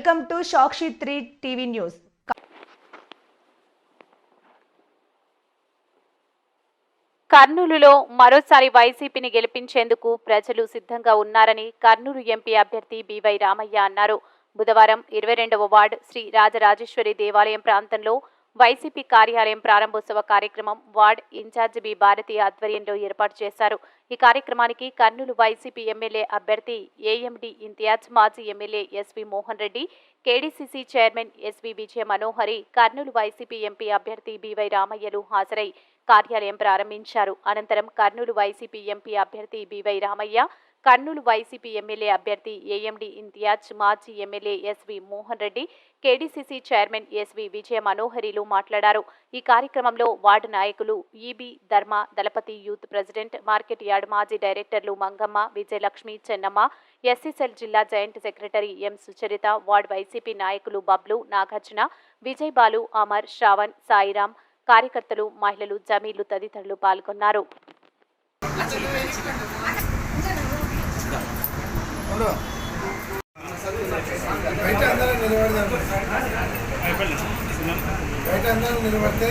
Welcome to Sakshi three TV news. కర్నూలులో మరోసారి వైసీపీని గెలిపించేందుకు ప్రజలు సిద్ధంగా ఉన్నారని కర్నూలు ఎంపీ అభ్యర్థి బివై రామయ్య అన్నారు. బుధవారం ఇరవై రెండవ వార్డు శ్రీ రాజరాజేశ్వరి దేవాలయం ప్రాంతంలో వైసీపీ కార్యాలయం ప్రారంభోత్సవ కార్యక్రమం వార్డ్ ఇన్ఛార్జ్ బి భారతి ఆధ్వర్యంలో ఏర్పాటు చేశారు. ఈ కార్యక్రమానికి కర్నూలు వైసీపీ ఎమ్మెల్యే అభ్యర్థి ఏఎండి ఇంతియాజ్ మాజీ MLA SV Mohan Reddy KDCC chairman SV Vijaya Manohari Kurnool YCP MP అభ్యర్థి బివై రామయ్యలు హాజరై కార్యాలయం ప్రారంభించారు. అనంతరం కర్నూలు వైసీపీ ఎంపీ అభ్యర్థి BY Ramaiah Kurnool YCP MLA అభ్యర్థి ఏఎండి ఇంతియాజ్ మాజీ MLA SV Mohan Reddy KDCC chairman SV Vijaya మనోహరిలు మాట్లాడారు. ఈ కార్యక్రమంలో వార్డు నాయకులు ఈబి ధర్మ దళపతి యూత్ ప్రెసిడెంట్ మార్కెట్ యార్డ్ మాజీ డైరెక్టర్లు మంగమ్మ విజయలక్ష్మి చెన్నమ్మ ఎస్సీసెల్ జిల్లా joint secretary M Sucharitha ward YCP నాయకులు బబ్లు నాగార్జున విజయ్ బాలు అమర్ శ్రావణ్ సాయిరాం కార్యకర్తలు మహిళలు జమీలు తదితరులు పాల్గొన్నారు. బయట అందరూ నిలబడదాం బయట అందరూ నిలబడితే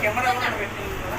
కెమెరా పెట్టింది కదా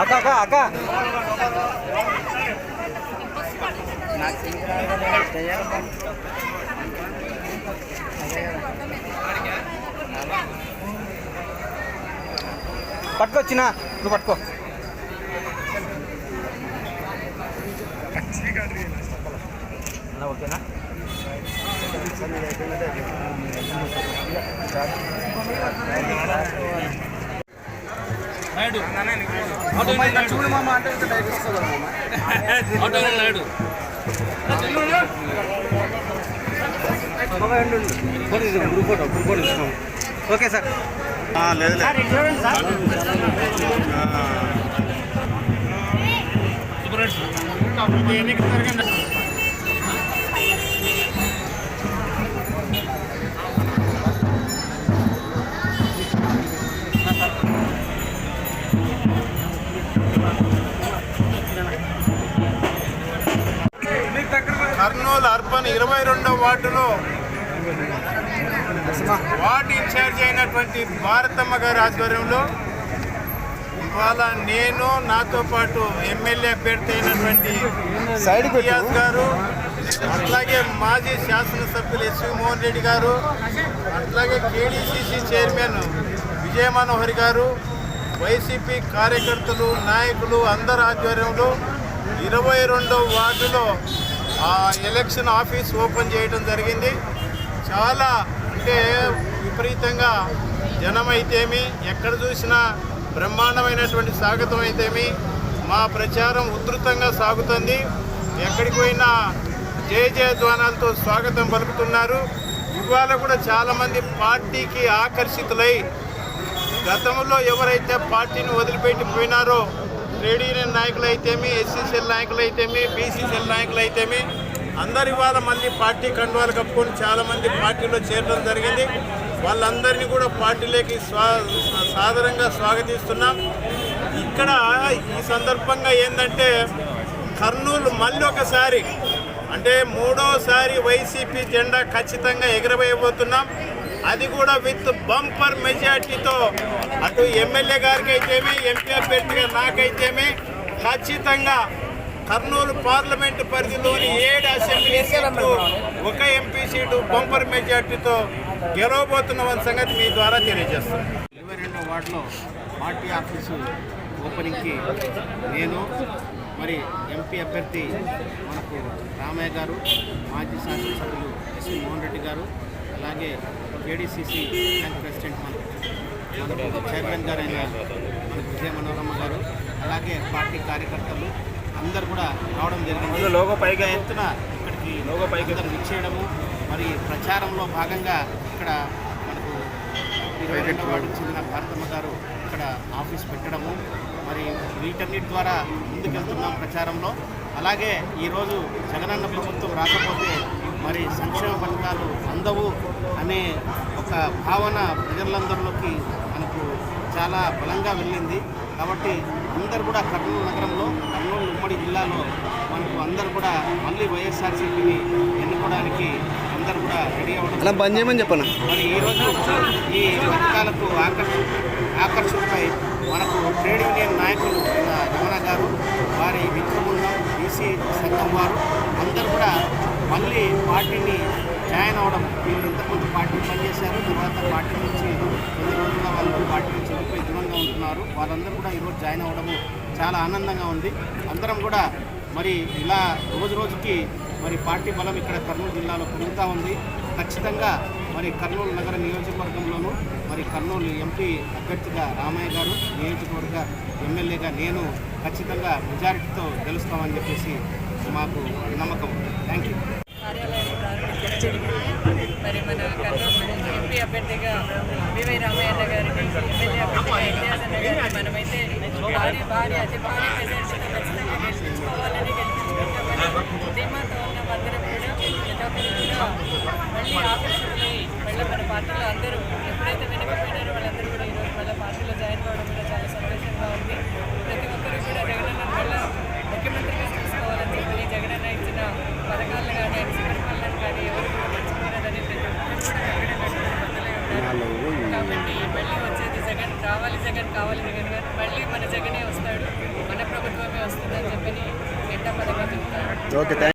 అక్క అక్క అక్క. పట్టుకొచ్చిన? నువ్వు పట్టుకో. ఓకేనా? ఓకేనా చూడు మామ అంటే డైరెక్ట్ వస్తుంది మామ. మామ ఎండు ఫోటో తీసుకో కర్నూలు అర్బన్ ఇరవై రెండవ వార్డులో వార్డు ఇన్ఛార్జ్ అయినటువంటి భారతమ్మ గారి ఆధ్వర్యంలో ఇవాళ నేను నాతో పాటు ఎమ్మెల్యే అభ్యర్థి అయినటువంటి ఇలియాస్ గారు అట్లాగే మాజీ శాసనసభ్యులు ఎస్వి మోహన్ రెడ్డి గారు అట్లాగే కేడీసీసీ చైర్మన్ విజయ మనోహరి గారు వైసీపీ కార్యకర్తలు నాయకులు అందరి ఆధ్వర్యంలో ఇరవై రెండవ వార్డులో ఆ ఎలక్షన్ ఆఫీస్ ఓపెన్ చేయడం జరిగింది. చాలా అంటే విపరీతంగా జనం అయితేమి ఎక్కడ చూసినా బ్రహ్మాండమైనటువంటి స్వాగతం అయితేమి మా ప్రచారం ఉధృతంగా సాగుతుంది. ఎక్కడికి పోయినా జయ జయధ్వానాలతో స్వాగతం పలుకుతున్నారు. ఇవాళ కూడా చాలామంది పార్టీకి ఆకర్షితులై గతంలో ఎవరైతే పార్టీని వదిలిపెట్టి పోయినారో ట్రేడ్ యూనియన్ నాయకులు అయితేమి ఎస్సీసీఎల్ నాయకులు అయితేమి బీసీసీఎల్ నాయకులు అయితేమి అందరి వాళ్ళ మంది పార్టీ కండువాలు కప్పుకొని చాలామంది పార్టీలో చేరడం జరిగింది. వాళ్ళందరినీ కూడా పార్టీలోకి స్వా సాదరంగా స్వాగతిస్తున్నాం. ఇక్కడ ఈ సందర్భంగా ఏంటంటే కర్నూలు మళ్ళీ ఒకసారి అంటే మూడోసారి వైసీపీ జెండా ఖచ్చితంగా ఎగరవేయబోతున్నాం. అది కూడా విత్ బంపర్ మెజార్టీతో. అటు ఎమ్మెల్యే గారికి అయితేమి ఎంపీ అభ్యర్థిగా నాకైతేమి ఖచ్చితంగా కర్నూలు పార్లమెంటు పరిధిలోని ఏడు అసెంబ్లీ సీట్లు ఒక ఎంపీ సీటు బంపర్ మెజార్టీతో గెలవబోతున్న సంగతి మీ ద్వారా తెలియజేస్తాను ఇరవై రెండో వార్డులో పార్టీ ఆఫీసు ఓపెనింగ్కి నేను మరి ఎంపీ అభ్యర్థి మనకు రామయ్య గారు మాజీ శాసనసభ్యులు ఎస్వి మోహన్ రెడ్డి గారు అలాగే కేడీసీసీ బ్యాంక్ ప్రెసిడెంట్ మనకు చైర్మన్ గారైన విజయ మనోరమ్మ గారు అలాగే పార్టీ కార్యకర్తలు అందరు కూడా రావడం జరిగింది. లోగో పైగా ఎత్తున ఇక్కడికి లోగో పైగా ఇచ్చేయడము మరి ప్రచారంలో భాగంగా ఇక్కడ మనకు ఇరవై రెండవ వార్డుకు చెందిన భారతమ్మ గారు ఇక్కడ ఆఫీస్ పెట్టడము మరి వీటన్నిటి ద్వారా ముందుకెళ్తున్నాం ప్రచారంలో. అలాగే ఈరోజు జగనన్న ప్రభుత్వం రాకపోతే మరి సంక్షేమ పథకాలు అందవు అనే ఒక భావన ప్రజలందరిలోకి మనకు చాలా బలంగా వెళ్ళింది. కాబట్టి అందరు కూడా కర్నూలు నగరంలో కర్నూలు ఉమ్మడి జిల్లాలో మనకు అందరు కూడా మళ్ళీ వైఎస్ఆర్సీపీని ఎన్నుకోవడానికి అందరు కూడా రెడీ అవ్వడం అలా బంద్ చేయమని చెప్పను? మరి ఈరోజు ఈ పథకాలకు ఆకర్ష ఆకర్షణపై మనకు ట్రేడ్ యూనియన్ నాయకులు రమణ గారు వారి మిత్రబృందం బీసీ సంఘం వారు అందరూ పార్టీని జాయిన్ అవడం. వీళ్ళు ఇంతకుముందు పార్టీ పనిచేశారు తర్వాత పార్టీ నుంచి కొన్ని రోజులుగా వాళ్ళు పార్టీ నుంచి వెళ్ళిపోయి దూరంగా ఉంటున్నారు. వాళ్ళందరూ కూడా ఈరోజు జాయిన్ అవ్వడము చాలా ఆనందంగా ఉంది. అందరం కూడా మరి ఇలా రోజు రోజుకి మరి పార్టీ బలం ఇక్కడ కర్నూలు జిల్లాలో పెరుగుతూ ఉంది. ఖచ్చితంగా మరి కర్నూలు నగర నియోజకవర్గంలోనూ మరి కర్నూలు ఎంపీ అభ్యర్థిగా రామయ్య గారు నియోజకవర్గ ఎమ్మెల్యేగా నేను ఖచ్చితంగా మెజారిటీతో గెలుస్తామని చెప్పేసి మాకు నమ్మకం థ్యాంక్ యూ కార్యాలయాన్ని ప్రారంభించడం జరిగింది మరి మన కర్నూలు ఎంపీ అభ్యర్థిగా వివై రామయ్య గారిని ఎమ్మెల్యే అభ్యర్థిగా ఎన్టీఆర్ గారిని మనమైతే భారీ భారీ అతి భారీ ప్రజలు ఖచ్చితంగా గెలిపించుకోవాలని గెలిపించుకుంటామని ధీమాతో ఉన్న అందరం కూడా ప్రతి ఒక్కరు కూడా మళ్ళీ ఆకర్షితులై మళ్ళీ మన పార్టీలో అందరూ ఎప్పుడైతే వెనకపోయినారో వాళ్ళందరూ కూడా ఈరోజు మళ్ళీ పార్టీలో జాయిన్ కావడం కూడా చాలా సంతోషంగా ఉంది ప్రతి ఒక్కరు కూడా జగనన్న మళ్ళీ ముఖ్యమంత్రిగా చూసుకోవాలని చెప్పి జగనన్న ఇచ్చిన పథకాలను కానీ ఆయన సంకల్పాలను కానీ ఎవరు కూడా మర్చిపోలేదని ప్రతి ఒక్కరు కూడా జగనన్న బద్దలై ఉన్నారు కాబట్టి మళ్ళీ వచ్చేది కావాలి జగన్ కావాలి జగన్ గారు. మళ్ళీ మన జగనే వస్తాడు. మన ప్రభుత్వమే వస్తుందని చెప్పి ఎంత పథకం చెప్తాడు